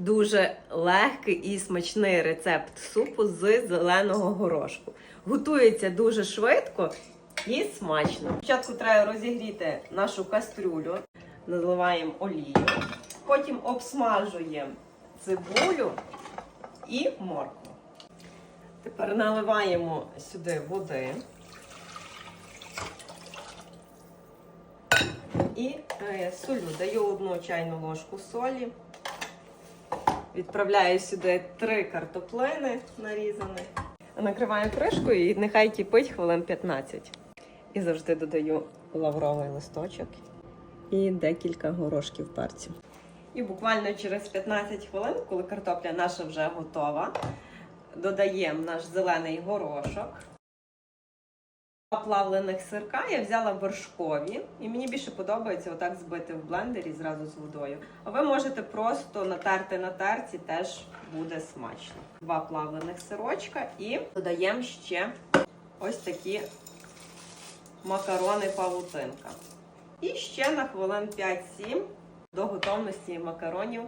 дуже легкий і смачний рецепт супу з зеленого горошку. Готується дуже швидко і смачно. Спочатку треба розігріти нашу кастрюлю, наливаємо олію, потім обсмажуємо цибулю і моркву. Тепер наливаємо сюди води. І е, солю. Даю одну чайну ложку солі. Відправляю сюди три картоплини нарізані. Накриваю кришкою і нехай кипить хвилин 15. І завжди додаю лавровий листочок і декілька горошків перцю. І буквально через 15 хвилин, коли картопля наша вже готова, додаємо наш зелений горошок. Плавлених сирка я взяла вершкові, і мені більше подобається отак збити в блендері зразу з водою. А ви можете просто натерти на терці, теж буде смачно. Два плавлених сирочка і додаємо ще ось такі макарони павутинка. І ще на хвилин 5-7 до готовності макаронів.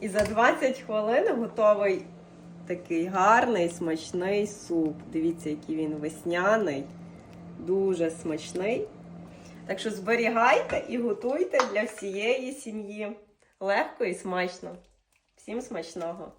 І за 20 хвилин готовий такий гарний смачний суп. Дивіться, який він весняний, дуже смачний. Так що зберігайте і готуйте для всієї сім'ї. Легко і смачно. Всім смачного!